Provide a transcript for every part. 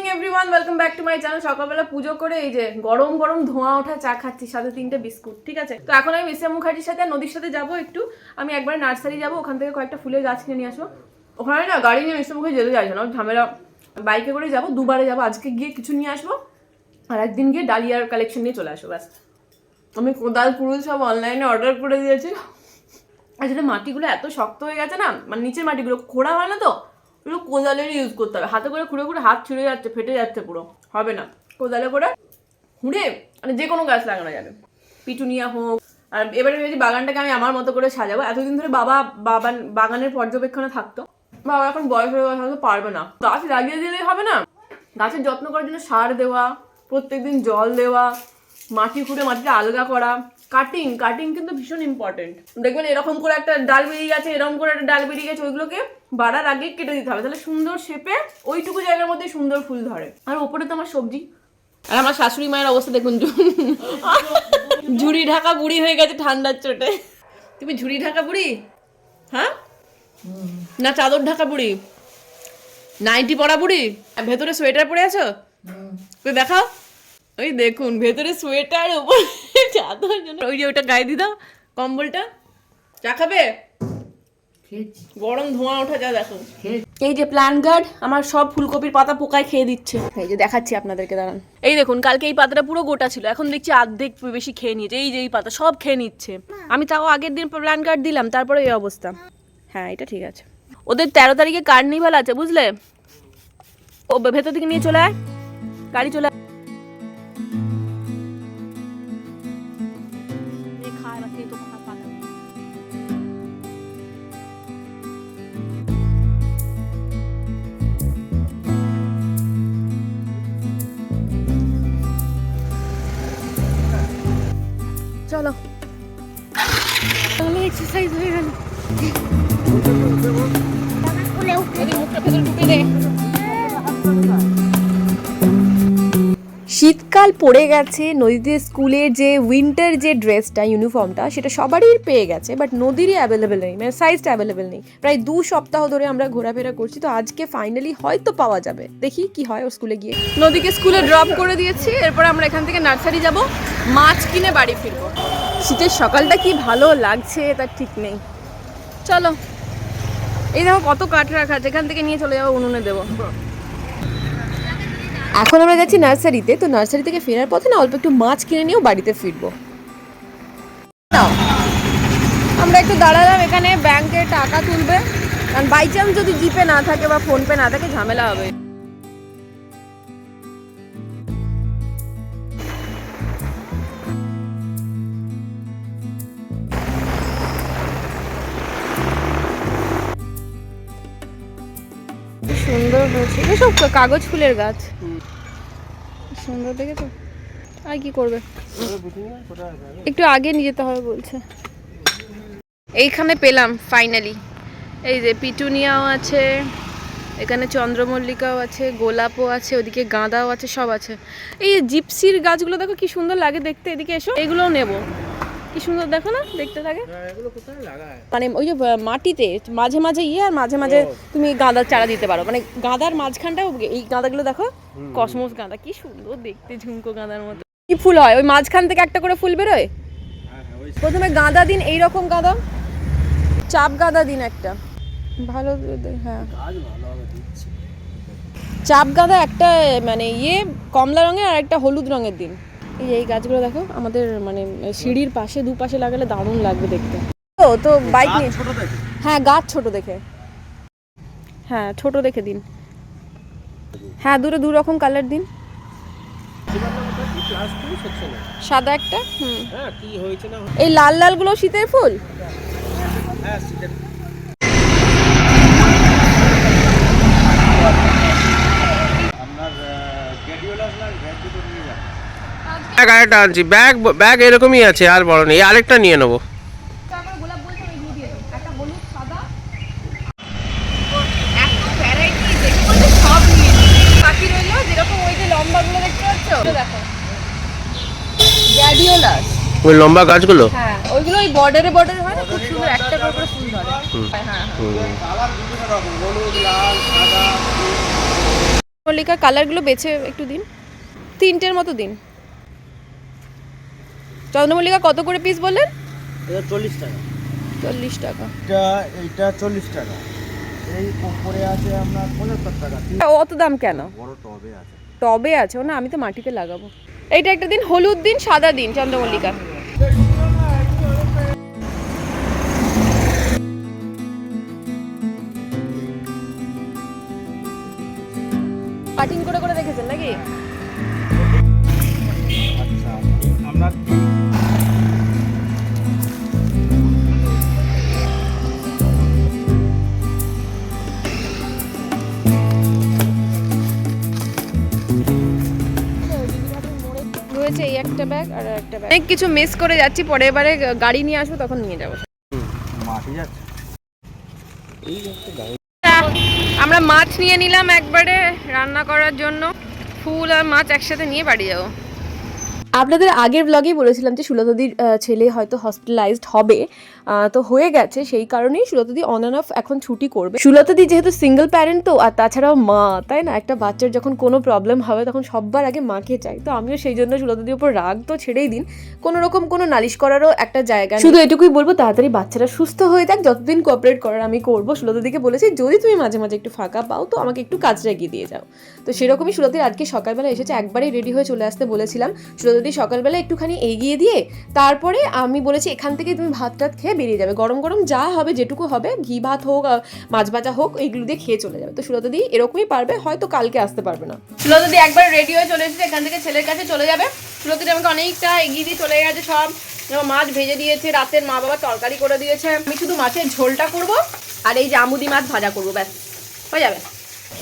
Morning everyone welcome back to my channel সকালবেলা পুজো করে এই যে গরম গরম ধোঁয়া ওঠা চা খাচ্ছি, সাথে তিনটে বিস্কুট, ঠিক আছে? তো এখন আমি মিসিয়া মুখার্জির সাথে, নদীর সাথে যাব একটু। আমি একবার নার্সারি যাব, ওখান থেকে কয়েকটা ফুলের গাছ কিনে নিয়ে আসব। ওখানে না গাড়ি নিয়ে মিসিয়া মুখার্জি যেতে চাইছে না ঝামেলা। বাইকে করে যাব, দুবারে যাব, আজকে গিয়ে কিছু নিয়ে আসব, আর একদিন গিয়ে ডালিয়ার কালেকশন নিয়ে চলে আসব, ব্যাস। আমি কোদাল, কুড়ুল সব অনলাইনে অর্ডার করে দিয়েছি। আসলে মাটিগুলো এত শক্ত হয়ে গেছে না মানে নিচের মাটিগুলো, খোঁড়া হয় না তো? পুরো কোদালেরই ইউজ করতে হবে? হাতে করে খুঁড়ে খুঁড়ে হাত ছিঁড়ে যাচ্ছে, ফেটে যাচ্ছে পুরো। হবে না। কোদালে করে খুঁড়ে মানে যে কোনো গাছ লাগানো যাবে। পিটুনিয়া হোক, আর এবারে ভেবেছি বাগানটাকে আমি আমার মতো করে সাজাবো। এতদিন ধরে বাবা বাগান বাগানের পর্যবেক্ষণে থাকতো। বাবা এখন বয়স হয়ে হয়তো পারবে না। গাছ লাগিয়ে দিলেই হবে না। গাছের যত্ন করার জন্য সার দেওয়া, প্রত্যেকদিন জল দেওয়া, মাটি খুঁড়ে মাটিটা আলগা করা কাটিং কাটিং কিন্তু ভীষণ ইম্পর্টেন্ট দেখবেন এরকম করে একটা ডাল বেরিয়ে গেছে এরকম করে একটা ডাল বেরিয়ে গেছে ওইগুলোকে বাড়ার আগে কেটে দিতে হবে। তাহলে সুন্দর শেপে ওইটুকু জায়গার মধ্যে সুন্দর ফুল ধরে। আর ওপরে তো আমার সবজি। আর আমার শাশুড়ি মায়ের অবস্থা দেখুন ঝুড়ি ঢাকা বুড়ি হয়ে গেছে ঠান্ডার চোটে। তুমি ঝুড়ি ঢাকা বুড়ি? হ্যাঁ? না চাদর ঢাকা বুড়ি? নাইটি পরা বুড়ি? আর ভেতরে সোয়েটার পরে আছো? দেখাও। ওই দেখুন ভেতরে সোয়েটার উপরে চাদর জন্য। ওই যে ওটা গায়ে দি দাও কম্বলটা। চা খাবে? গরম ধোঁয়া ওঠা যা দেখো। এই যে প্ল্যান গার্ড আমার সব ফুলকপির পাতা পোকায় খেয়ে দিচ্ছে। এই যে দেখাচ্ছি আপনাদেরকে দাঁড়ান। এই দেখুন কালকে এই পাতাটা পুরো গোটা ছিল। এখন দেখছি অর্ধেক বেশি খেয়ে নিয়েছে। এই যে এই পাতা সব খেয়ে নিচ্ছে। আমি তাও আগের দিন প্ল্যান গার্ড দিলাম তারপরে এই অবস্থা। হ্যাঁ এটা ঠিক আছে। ওদের তেরো তারিখে কার্নিভাল আছে বুঝলে? ও ভেতর থেকে নিয়ে চলে আয়। গাড়ি চলে শীতকাল পড়ে গেছে নদীতে স্কুলের যে উইন্টার যে ড্রেসটা ইউনিফর্মটা সেটা সবারই পেয়ে গেছে বাট নদীরই অ্যাভেলেবেল নেই মানে সাইজটা অ্যাভেলেবেল নেই। প্রায় দু সপ্তাহ ধরে আমরা ঘোরাফেরা করছি, তো আজকে ফাইনালি হয়তো পাওয়া যাবে। দেখি কি হয় ওর স্কুলে গিয়ে। নদীকে স্কুলে ড্রপ করে দিয়েছি, এরপর আমরা এখান থেকে নার্সারি যাব, মাছ কিনে বাড়ি ফিরবো। শীতের সকালটা কি ভালো লাগছে, তার ঠিক নেই। চলো। এই দেখো কত কাঠ রাখা আছে এখান থেকে নিয়ে চলে যাব উনুনে দেবো। এখন আমরা যাচ্ছি নার্সারিতে তো নার্সারি থেকে ফেরার পথে না অল্প একটু মাছ কিনে নিয়েও বাড়িতে ফিরবো। আমরা একটু দাঁড়ালাম এখানে ব্যাংকে টাকা তুলবে। কারণ বাই চান্স যদি জিপে না থাকে বা ফোনপে না থাকে ঝামেলা হবে। হয়েছে এসব কাগজ ফুলের গাছ। সুন্দর দেখেছ? আর কি করবে? একটু আগে নিয়ে যেতে হবে বলছে। এইখানে পেলাম ফাইনালি এই যে পিটুনিয়াও আছে, এখানে চন্দ্রমল্লিকাও আছে, গোলাপও আছে, ওদিকে গাঁদাও আছে, সব আছে। এই জিপসির গাছগুলো দেখো কি সুন্দর লাগে দেখতে, এদিকে এসো। এগুলোও নেব। কি সুন্দর দেখো না দেখতে লাগে মানে ওই যে মাটিতে মাঝে মাঝে ইয়ে আর মাঝে মাঝে তুমি গাঁদার চারা দিতে পারো। মানে গাঁদার মাঝখানটাও এই গাঁদাগুলো দেখো কসমস গাঁদা কি সুন্দর দেখতে ঝুমকো গাঁদার মতো। কি ফুল হয়? ওই মাঝখান থেকে একটা করে ফুল বেরোয়? প্রথমে গাঁদা দিন এই রকম গাঁদা। চাপ গাঁদা দিন একটা। ভালো হ্যাঁ। চাপ গাঁদা একটা মানে ইয়ে কমলা রঙের আর একটা হলুদ রঙের দিন। এই এই গাছগুলো দেখো আমাদের মানে সিঁড়ির পাশে দুপাশে লাগালে দারুণ লাগবে দেখতে। তো তো বাইক নিয়ে হ্যাঁ গাছ ছোট দেখে। হ্যাঁ ছোট দেখে দিন। হ্যাঁ দুটো দু রকম কালার দিন। সাদা একটা? হুম। হ্যাঁ কি হয়েছে না এই লাল লালগুলো শীতের ফুল? হ্যাঁ শীতের আপনার গ্যাডিওলাস না ভ্যাট দুটো নিয়ে যান ব্যাগ আরেকটা আনছি। ব্যাগ ব্যাগ এরকমই আছে আর বড় নেই। আরেকটা নিয়ে নেব। ওই লম্বা গাছগুলো? হ্যাঁ ওইগুলো ওই বর্ডারে বর্ডারে হয় না খুব সুন্দর একটা করে করে ফুল ধরে। হ্যাঁ হ্যাঁ কালার বিভিন্ন রকম হলুদ লাল সাদা মল্লিকা কালারগুলো বেছে একটু দিন। তিনটের মতো দিন। চন্দ্রমল্লিকা কত করে পিস বললেন? এটা চল্লিশ টাকা। চল্লিশ টাকা। এটা এইটা চল্লিশ টাকা। এই উপরে আছে আপনার পঁচাত্তর টাকা। অত দাম কেন? বড় টবে আছে। টবে আছে? ও না আমি তো মাটিতে লাগাবো। এইটা একটা দিন হলুদ দিন সাদা দিন চন্দ্রমল্লিকা। কাটিং করে রয়েছে এই একটা ব্যাগ আর একটা ব্যাগ অনেক কিছু মিস করে যাচ্ছি পরের বারে গাড়ি নিয়ে আসব তখন নিয়ে যাব। আমরা মাছ নিয়ে নিলাম একবারে রান্না করার জন্য। ফুল আর মাছ একসাথে নিয়ে বাড়ি যাব। আপনাদের আগের ব্লগেই বলেছিলাম যে সুলতাদির ছেলে হয়তো হসপিটালাইজড হবে। তো হয়ে গেছে, সেই কারণেই সুলতদি অন অ্যান্ড অফ এখন ছুটি করবে। সুলতদি যেহেতু সিঙ্গেল প্যারেন্ট তো, আর তাছাড়াও মা, তাই না? একটা বাচ্চার যখন কোনো প্রবলেম হবে, তখন সববার আগে মাকে চাই। তো আমিও সেই জন্য সুলতদির উপর রাগ তো ছেড়েই দিন। কোনো রকম কোনো নালিশ করারও একটা জায়গা শুধু এটুকুই বলব, তাড়াতাড়ি বাচ্চারা সুস্থ হয়ে যাক যতদিন কোঅপারেট করার আমি করব। সুলতদিকে বলেছি, যদি তুমি মাঝে মাঝে একটু ফাঁকা পাও, তো আমাকে একটু কাজ রেগিয়ে দিয়ে যাও। তো সেরকমই সুলতির আজকে সকালবেলা এসেছে, একবারেই রেডি হয়ে চলে আসতে বলেছিলাম। সুলতি সকালবেলা একটুখানি এগিয়ে দিয়ে, তারপরে আমি বলেছি, এখান থেকে তুমি ভাত টাত খেয়ে বেরিয়ে যাবে। গরম গরম যা হবে যেটুকু হবে ঘি ভাত হোক মাছ ভাজা হোক এইগুলো দিয়ে খেয়ে চলে যাবে। তো সুলতদি এরকমই পারবে হয়তো কালকে আসতে পারবে না। সুলতদি একবার রেডি হয়ে চলে এসেছে এখান থেকে ছেলের কাছে চলে যাবে। সুলতদি আমাকে অনেকটা এগিয়ে দিয়ে চলে গেছে সব মাছ ভেজে দিয়েছে রাতের মা বাবা তরকারি করে দিয়েছে। আমি শুধু মাছের ঝোলটা করব আর এই যে আমুদি মাছ ভাজা করব ব্যাস হয়ে যাবে।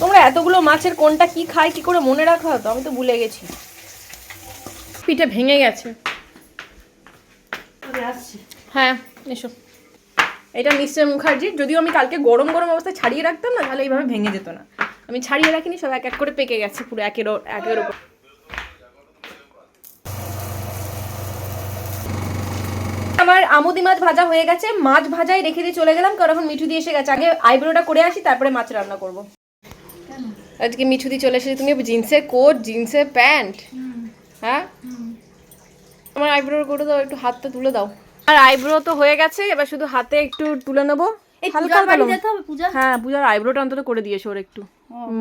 তোমরা এতগুলো মাছের কোনটা কি খায় কি করে মনে রাখা হতো আমি তো ভুলে গেছি। পিঠে ভেঙে গেছে। হ্যাঁ। এসো। এটা মিস্টার মুখার্জি। যদিও আমি কালকে গরম গরম অবস্থায় ছাড়িয়ে রাখতাম না তাহলে এইভাবে ভেঙে যেত না। আমি ছাড়িয়ে রাখিনি সব এক এক করে পেকে গেছে পুরো একের একের ওপর। আমার আমুদি মাছ ভাজা হয়ে গেছে। মাছ ভাজাই রেখে দিয়ে চলে গেলাম কারণ এখন মিঠু দিয়ে এসে গেছে। আগে আইব্রোটা করে আসি তারপরে মাছ রান্না করব। আজকে মিঠু দিয়ে চলে এসেছে তুমি জিন্সের কোট জিন্সের প্যান্ট হ্যাঁ? আমার আইব্রোর করে দাও একটু হাতটা তুলে দাও। আর আইব্রো তো হয়ে গেছে এবার শুধু হাতে একটু তুলে নেব। হ্যাঁ পূজার আইব্রোটা অন্তত করে দিয়েছ ওর একটু।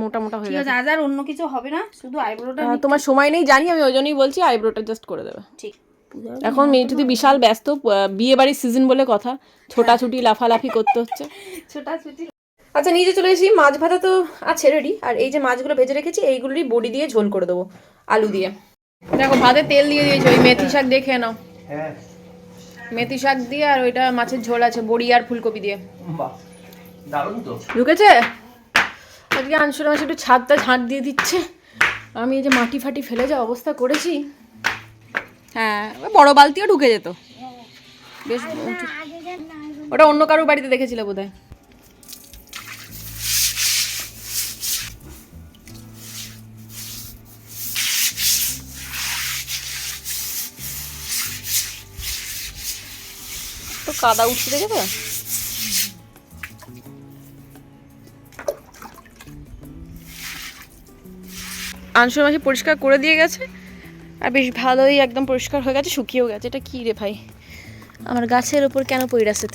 মোটা মোটা হয়ে গেছে। আজ আর অন্য কিছু হবে না শুধু আইব্রোটা তোমার সময় নেই জানি আমি ওই জন্যই বলছি আইব্রোটা জাস্ট করে দেবে। ঠিক। পূজা এখন মেয়েটুদি বিশাল ব্যস্ত বিয়ে বাড়ির সিজন বলে কথা ছোটাছুটি লাফালাফি করতে হচ্ছে। ছোটাছুটি। আচ্ছা নিজে চলে এসেছি মাছ ভাজা তো আছে রেডি আর এই যে মাছগুলো ভেজে রেখেছি এইগুলোরই বড়ি দিয়ে ঝোল করে দেবো আলু দিয়ে। দেখো ভাতে তেল দিয়ে দিয়েছি ওই মেথি শাক দেখে নাও। হ্যাঁ। মেথি শাক দিয়ে আর ওইটা মাছের ঝোল আছে বড়ি আর ফুলকপি দিয়ে। বাহ দারুণ তো। ঢুকেছে? আজকে আনসুর মাছ একটু ছাদটা ঝাঁট দিয়ে দিচ্ছে। আমি এই যে মাটি ফাটি ফেলে যা অবস্থা করেছি। হ্যাঁ ওই বড় বালতিও ঢুকে যেত। বেশ ওটা অন্য কারোর বাড়িতে দেখেছিল বোধ হয় কাদা দেখে তো আনসুর মাসি পরিষ্কার করে দিয়ে গেছে, আর বেশ ভালোই একদম পরিষ্কার হয়ে গেছে, শুকিয়েও গেছে। এটা কি রে ভাই? আমার গাছের ওপর কেন পড়ে আছে?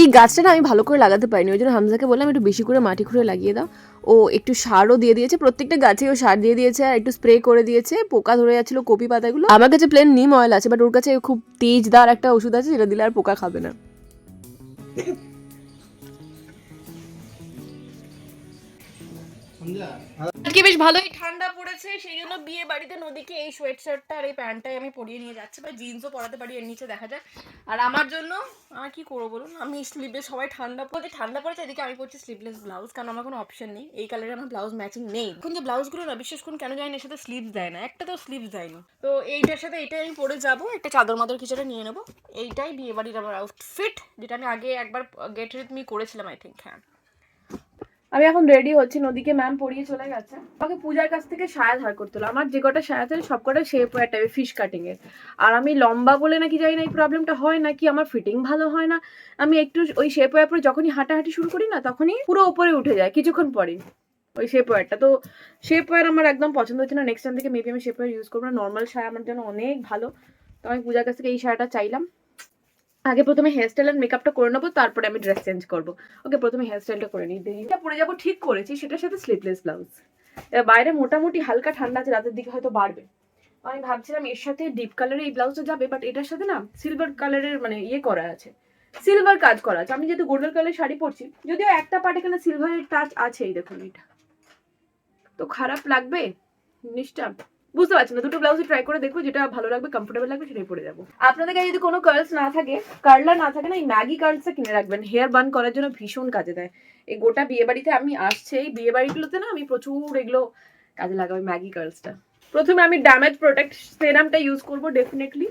এই গাছটা না আমি ভালো করে লাগাতে পারিনি ওই জন্য হামজাকে বললাম একটু বেশি করে মাটি খুঁড়ে লাগিয়ে দাও। ও একটু সারও দিয়ে দিয়েছে, প্রত্যেকটা গাছে ও সার দিয়ে দিয়েছে আর একটু স্প্রে করে দিয়েছে, পোকা ধরে যাচ্ছিল, কপি পাতাগুলো। আমার কাছে প্লেন নিম অয়েল আছে বাট ওর কাছে খুব তেজদার একটা ওষুধ আছে, যেটা দিলে আর পোকা খাবে না। আজকে বেশ ভালোই ঠান্ডা পড়েছে, সেই জন্য বিয়ে বাড়িতে নদীকে এই সোয়েট শার্টটা আর এই প্যান্টটাই আমি পরিয়ে নিয়ে যাচ্ছি। বা জিন্সও পরাতে পারি, এর নিচে দেখা যায় আর আমার জন্য আমার কি করব বলুন? আমি স্লিভে সবাই ঠান্ডা পড়ে, ঠান্ডা পড়েছে, এদিকে আমি পরছি স্লিভলেস ব্লাউজ কারণ আমার কোনো অপশন নেই। এই কালারে আমার ব্লাউজ ম্যাচিং নেই। এখন যে ব্লাউজগুলো না, বিশেষ করে কেন যায় না সাথে স্লিভস দেয় না। একটা তো স্লিভস দেয়নি তো এইটার সাথে এইটাই আমি পরে যাব। একটা চাদর মাদর কিছুটা নিয়ে নেব। এইটাই বিয়ে বাড়ির আমার আউটফিট যেটা আমি আগে একবার গেট রিথ মি করেছিলাম আই থিঙ্ক হ্যাঁ। আমি এখন রেডি হচ্ছি, নদীকে ম্যাম পড়িয়ে চলে গেছে। আমাকে পূজার কাছ থেকে সায়া ধার করতে হলো। আমার যে কটা সায়া আছে সব কটা শেপ ওয়ার টাইপের ফিশ কাটিং এর। আর আমি লম্বা বলে নাকি জানি না এই প্রবলেমটা হয় নাকি, আমার ফিটিং ভালো হয় না। আমি একটু ওই শেপ ওয়ার পরে যখনই হাঁটাহাঁটি শুরু করি না, তখনই পুরো উপরে উঠে যায়, কিছুক্ষণ পরে ওই শেপ ওয়ারটা তো শেপ ওয়ার আমার একদম পছন্দ হচ্ছে না। নেক্সট টাইম থেকে মেবি আমি শেপ ওয়ার ইউজ করব না। নর্মাল সায়া আমার জন্য অনেক ভালো। তো আমি পূজার কাছ থেকে এই সায়াটা চাইলাম। আগে প্রথমে হেয়ার স্টাইল অ্যান্ড মেকআপটা করে নেব, তারপরে আমি ড্রেস চেঞ্জ করব। ওকে প্রথমে হেয়ার স্টাইলটা করে নিই। এটা পরে যাব, ঠিক করেছি, সেটার সাথে স্লিপলেস ব্লাউজ বাইরে মোটামুটি হালকা ঠান্ডা আছে, রাতের দিকে হয়তো বাড়বে। আমি ভাবছিলাম এর সাথে ডিপ কালারের এই ব্লাউজটা যাবে বাট এটার সাথে না সিলভার কালারের মানে ইয়ে করা আছে। সিলভার কাজ করা আছে। আমি যেহেতু গোল্ডেন কালারের শাড়ি পরছি, যদিও একটা পার্ট এখানে সিলভারের টাচ আছে এই দেখুন এটা। তো খারাপ লাগবে? জিনিসটা বুঝতে পারছি না, দুটো ব্লাউজ ট্রাই করে দেখব যেটা ভালো লাগবে কমফোর্টেবল লাগবে, সেটাই পরে যাব। আপনাদের কাছে যদি কোনো কার্লস না থাকে কার্লার না থাকে না, এই ম্যাগি কার্লসটা কিনে রাখবেন। হেয়ার বান করার জন্য ভীষণ কাজে দেয়। এই গোটা বিয়ে বাড়িতে আমি আসছে, এই বিয়ে বাড়িগুলোতে না আমি প্রচুর এগুলো কাজে লাগাবো, ম্যাগি কার্লসটা প্রথমে আমি ড্যামেজ প্রোটেক্ট সেরামটা ইউজ করব ডেফিনেটলি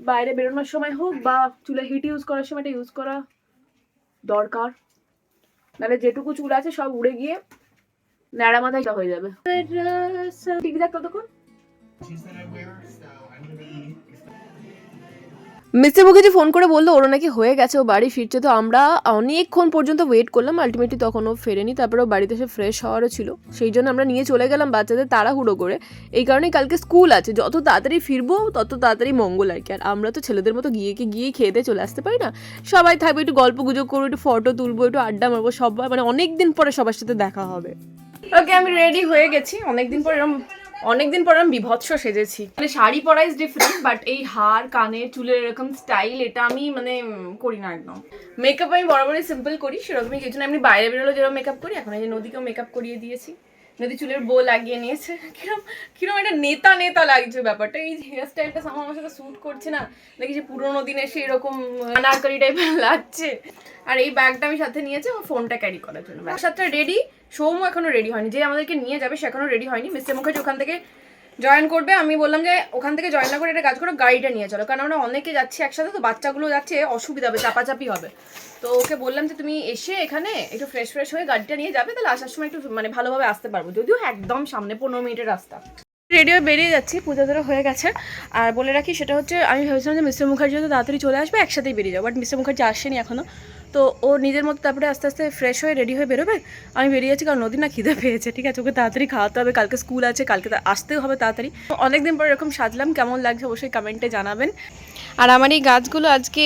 বাইরে বেরোনোর সময় হোক বা চুলে হিট ইউজ করার সময় এটা ইউজ করা দরকার। নাহলে যেটুকু চুল আছে সব উড়ে গিয়ে ন্যাড়া মাথায় হয়ে যাবে। ঠিক থাক ততক্ষণ। মিস্টার মুখার্জি ফোন করে বলল, ওরা নাকি হয়ে গেছে, ও বাড়ি ফিরছে, তো আমরা অনেকক্ষণ পর্যন্ত ওয়েট করলাম আলটিমেটলি তখন ও ফেরেনি, তারপরে ও বাড়িতে এসে ফ্রেশ হওয়ারও ছিল। সেই জন্য আমরা নিয়ে চলে গেলাম বাচ্চাদের তাড়াহুড়ো করে। এই কারণে কালকে স্কুল আছে, যত তাড়াতাড়ি ফিরবো, তত তাড়াতাড়ি মঙ্গল আর কি। আর আমরা তো ছেলেদের মতো গিয়ে কি গিয়ে খেয়ে চলে আসতে পারি না। সবাই থাকবে, একটু গল্প গুজব করব, একটু ফটো তুলবো, একটু আড্ডা মারবো সবাই মানে অনেক দিন পরে সবার সাথে দেখা হবে। ওকে, আমি রেডি হয়ে গেছি। অনেকদিন পর এরকম অনেকদিন পর আমি বিভৎস সেজেছি। মানে শাড়ি পরা ইজ ডিফারেন্ট বাট এই হার, কানে, চুলের এরকম স্টাইল এটা আমি মানে করি না একদম। মেকআপ আমি বরাবরই সিম্পল করি, সেরকমই কিছু না। আমি বাইরে বেরোলে যেরকম মেকআপ করি, এখন এই যে নদীকেও মেকআপ করিয়ে দিয়েছি। নদী চুলের বো লাগিয়ে নিয়েছে। কিরম কিরম একটা নেতা নেতা লাগছে ব্যাপারটা। এই হেয়ার স্টাইলটা আমার সাথে স্যুট করছে না, দেখি যে পুরোনো দিনে সে এরকম আনারকলি টাইপের লাগছে। আর এই ব্যাগটা আমি সাথে নিয়েছি, আমার ফোনটা ক্যারি করার জন্য। সাথে রেডি সৌম এখনও রেডি হয়নি। যে আমাদেরকে নিয়ে যাবে, সে এখনও রেডি হয়নি। মিস্টার মুখার্জি ওখান থেকে জয়েন করবে, আমি বললাম যে ওখান থেকে জয়েন না করে একটা কাজ করো, গাড়িটা নিয়ে চলো। কারণ আমরা অনেকে যাচ্ছি একসাথে, তো বাচ্চাগুলো যাচ্ছে, অসুবিধা হবে, চাপাচাপি হবে। তো ওকে বললাম যে তুমি এসে এখানে একটু ফ্রেশ ফ্রেশ হয়ে গাড়িটা নিয়ে যাবে, তাহলে আসার সময় একটু মানে ভালোভাবে আসতে পারব। যদিও একদম সামনে পনেরো মিনিটের রাস্তা। রেডিও বেরিয়ে যাচ্ছি, পূজা ধরো হয়ে গেছে। আর বলে রাখি, সেটা হচ্ছে আমি ভেবেছিলাম যে মিস্টার মুখার্জি তো তাড়াতাড়ি চলে আসবে, একসাথেই বেরিয়ে যাব। বাট মিস্টার মুখার্জি আসেনি এখনও। তো ও নিজের মতো তারপরে আস্তে আস্তে ফ্রেশ হয়ে রেডি হয়ে বেরোবে, আমি বেরিয়ে যাচ্ছি কারণ নদী না খিদে পেয়েছে, ঠিক আছে? ওকে তাড়াতাড়ি খাওয়াতে হবে, কালকে স্কুল আছে, কালকে আসতেও হবে তাড়াতাড়ি। অনেকদিন পর এরকম সাজলাম, কেমন লাগছে অবশ্যই কমেন্টে জানাবেন। আর আমার এই গাছগুলো আজকে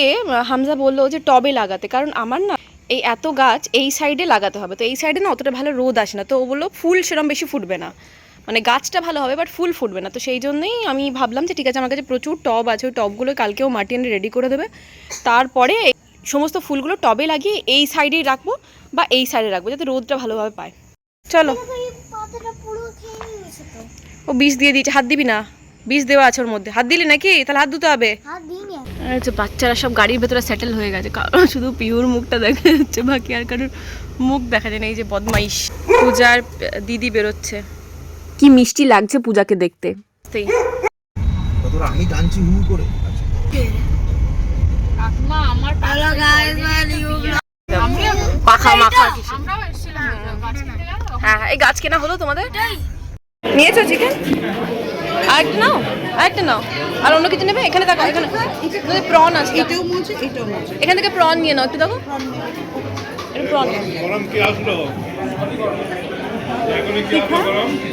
হামজা বলল যে টবে লাগাতে, কারণ আমার না এই এত গাছ এই সাইডে লাগাতে হবে। তো এই সাইডে না অতটা ভালো রোদ আসে না। তো ও বলল, ফুল সেরকম বেশি ফুটবে না। মানে গাছটা ভালো হবে বাট ফুল ফুটবে না। তো সেই জন্যই আমি ভাবলাম যে, ঠিক আছে, আমার কাছে প্রচুর টব আছে, ওই টবগুলো কালকেও মাটি এনে রেডি করে দেবে। তারপরে সমস্ত ফুলগুলো টবে লাগিয়ে এই সাইডেই রাখব বা এই সাইডে রাখব যাতে রোদটা ভালোভাবে পায়। চলো। ও বিষ দিয়ে দিয়েছে হাত দিবি না। বিষ দেওয়া আছে ওর মধ্যে। হাত দিলি নাকি? তাহলে হাত ধুতে হবে। আচ্ছা বাচ্চারা সব গাড়ির ভেতরে সেটেল হয়ে গেছে। কারণ শুধু পিওর মুখটা দেখা যাচ্ছে বাকি আর কারোর মুখ দেখা যায় না। এই যে বদমাইশ। পূজার দিদি বেরোচ্ছে। কি মিষ্টি লাগছে পূজাকে দেখতে। সেই। আমি টানছি হু করে। পাখা মাখা হ্যাঁ হ্যাঁ এই গাছ কেনা হলো তোমাদের? নিয়েছো চিকেন আরেকটা নাও আরেকটা নাও। আর অন্য কিছু নেবে? এখানে দেখো এখানে। প্রন আছে এখান থেকে প্রন নিয়ে নাও একটু দেখো। প্রন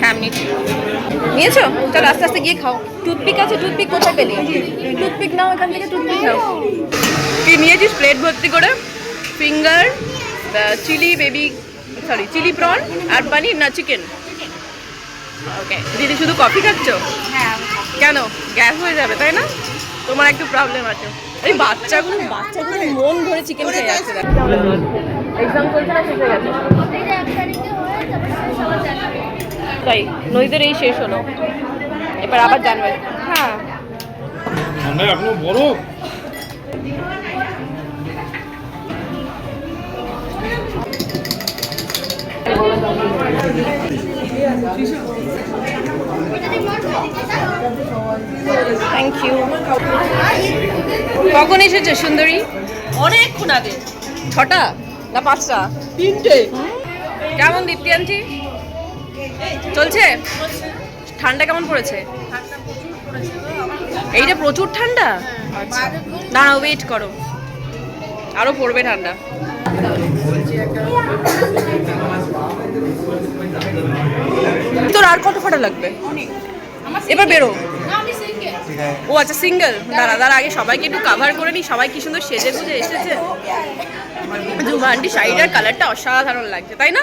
হ্যাঁ আমি নিয়েছো? চলো আস্তে আস্তে গিয়ে খাও। টুথপিক আছে টুথপিক কোথায় পেলি? টুথপিক নাও এখান থেকে টুথপিক নাও। কি নিয়েছিস প্লেট ভর্তি করে? Finger chilli baby sorry chilli prawn আর পানির না চিকেন? ওকে দিদি শুধু কফি খাচ্ছ? কেন? গ্যাস হয়ে যাবে তাই না? তোমার একটু প্রবলেম আছে। এই বাচ্চাগুলো বাচ্চাগুলো মন ধরে চিকেন খেয়ে যাচ্ছে এক্সাম চলছে না শেষ হয়ে গেছে? তাই নদীদের এই শেষ হলো। এবার আবার জানুয়ারি হ্যাঁ। এখনও বরফ থ্যাংক ইউ কখন এসেছে সুন্দরী? অনেকক্ষণ আগে। ছটা না পাঁচটা? তিনটে। কেমন দীপ্তি আন্টি? চলছে? ঠান্ডা কেমন পড়েছে? এইটা প্রচুর ঠান্ডা? আচ্ছা দাঁড়াও ওয়েট করো। আরও পড়বে ঠান্ডা। তোর আর কত ফাটা লাগবে? এবার বেরো। ও আচ্ছা সিঙ্গেল দাঁড়া দাঁড়া আগে সবাইকে একটু কাভার করে নি। সবাই কি সুন্দর সেজে গুজে এসেছে? জুমা আন্টি শাড়িটার কালারটা অসাধারণ লাগছে তাই না?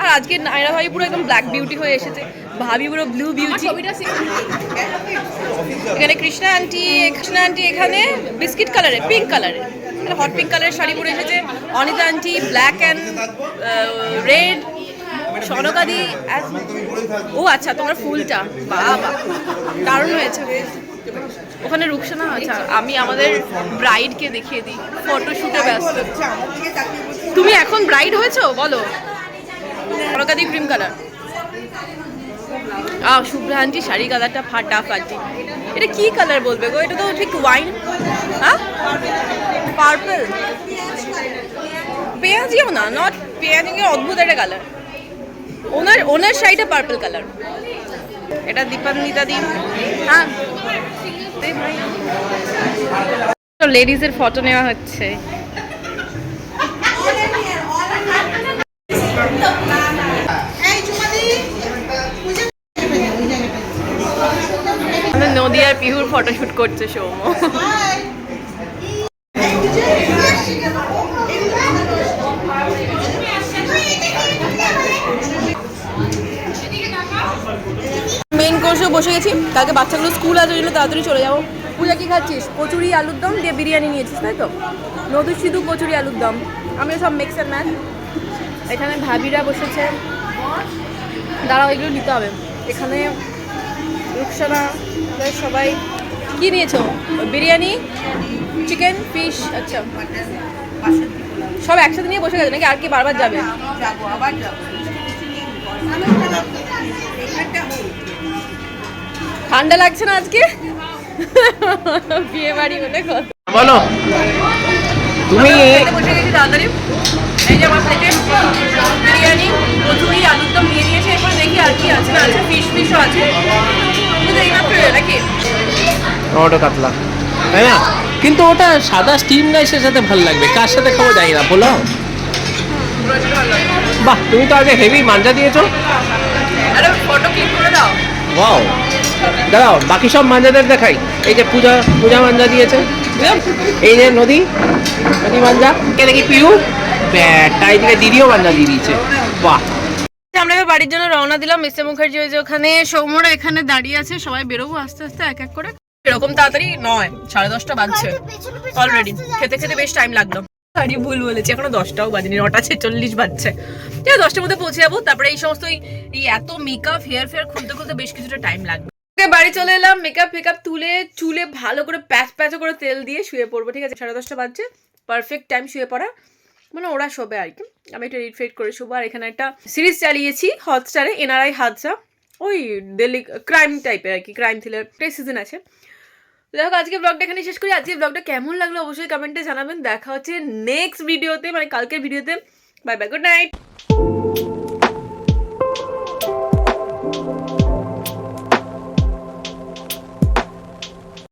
আর আজকে নায়রা ভাই পুরো একদম ব্ল্যাক বিউটি হয়ে এসেছে। ভাবি পুরো ব্লু বিউটি এখানে। কৃষ্ণা আন্টি কৃষ্ণা আন্টি এখানে বিস্কিট কালারে পিঙ্ক কালারে হট পিঙ্ক কালারের শাড়ি পরে এসেছে। Anita aunty black and red সনকাদি ও আচ্ছা তোমার ফুলটা। বাবা, দারুণ হয়েছে। ওখানে রুকসানা আচ্ছা আমি আমাদের ব্রাইডকে দেখিয়ে দিই। ফটোশুটে ব্যস্ত। তুমি এখন ব্রাইড হয়েছো? বলো। সনকাদি ক্রিম কালার আ শুভ্রান্তি শাড়ি কালারটা ফাটা ফাটি। এটা কি কালার বলবে গো? এটা তো ঠিক ওয়াইন হ্যাঁ? পার্পল পেঁয়াজিও না নট পেঁয়াজি অদ্ভুত একটা কালার ওনার ওনার শাড়িটা পার্পল কালার এটা দীপান্বিতা দি হ্যাঁ। লেডিজের ফটো নেওয়া হচ্ছে। আমাদের নদী আর পিহুর ফটোশুট করছে সৌম মেন কোর্সে বসে গেছি। কালকে বাচ্চাগুলো স্কুল আছে ওই জন্য তাড়াতাড়ি চলে যাব। পূজা কি খাচ্ছিস? কচুরি আলুর দম দিয়ে বিরিয়ানি নিয়েছিস তাই তো? নদী সিধু কচুরি আলুর দম। আমি সব মিক্স অ্যান্ড ম্যাচ এখানে ভাবিরা বসেছে। দাঁড়াও এগুলো নিতে হবে। এখানে রুকসানা সবাই। কি নিয়েছো? বিরিয়ানি চিকেন ফিশ আচ্ছা। সব একসাথে নিয়ে বসে গেছে নাকি? আর কি বারবার যাবে। ঠান্ডা লাগছে না আজকে? বিয়ে বাড়ি বলে। কথা বলো তুমি বিরিয়ানি কচুরি আলুর দম নিয়ে নিয়েছে এরপর দেখি আর কি আছে। না আছে ফিশ ফিশও আছে। কিন্তু টমেটো কাতলা। তাই না? কিন্তু ওটা সাদা স্টিম রাইসের সাথে ভালো লাগবে। কার সাথে খাব জানি না। পোলাও বাহ তুমি তো আগে হেভি মাঞ্জা দিয়েছ। আরে ফটো ক্লিক করে দাও। ওয়াও দাঁড়াও বাকি সব মাঞ্জাদের দেখাই। এই যে পূজা পূজা মাঞ্জা দিয়েছে। এই যে নদী নদী মাঞ্জা। কে দেখি পিউ? ব্যাটা এইদিকে দিদিও মাঞ্জা দিয়ে দিয়েছে। বাহ। আমরা এবার বাড়ির জন্য রওনা দিলাম মিস্টার মুখার্জি ওই যে ওখানে সৌম্যরা এখানে দাঁড়িয়ে আছে সবাই বেরোবো আস্তে আস্তে এক এক করে। এরকম তাড়াতাড়ি নয় সাড়ে দশটা বাজছে অলরেডি খেতে খেতে বেশ টাইম লাগল। গাড়ি ভুল বলেছি এখনও দশটাও বাজেনি নটা ছেচল্লিশ বাজছে। ঠিক আছে দশটার মধ্যে পৌঁছে যাব তারপরে এই সমস্ত এই- এত মেকআপ হেয়ার ফেয়ার খুলতে খুলতে বেশ কিছুটা টাইম লাগবে। বাড়ি চলে এলাম মেকআপ ফেকআপ তুলে, চুলে ভালো করে প্যাচ প্যাচো করে তেল দিয়ে শুয়ে পড়ব, ঠিক আছে? সাড়ে দশটা বাজছে পারফেক্ট টাইম শুয়ে পড়া। মানে ওরা শোবে আর কি। আমি একটা রিড ফেড করে শোবো, আর এখানে একটা সিরিজ চালিয়েছি হটস্টারে এনআরআই হাদসা ওই দিল্লি ক্রাইম টাইপের আর কি ক্রাইম থ্রিলার সিজন আছে। দেখো আজকে ব্লগটা এখানে শেষ করি। আজকে ব্লগটা কেমন লাগল অবশ্যই কমেন্টে জানাবেন। দেখা হচ্ছে নেক্সট ভিডিওতে মানে কালকের ভিডিওতে বাই বাই গুড নাইট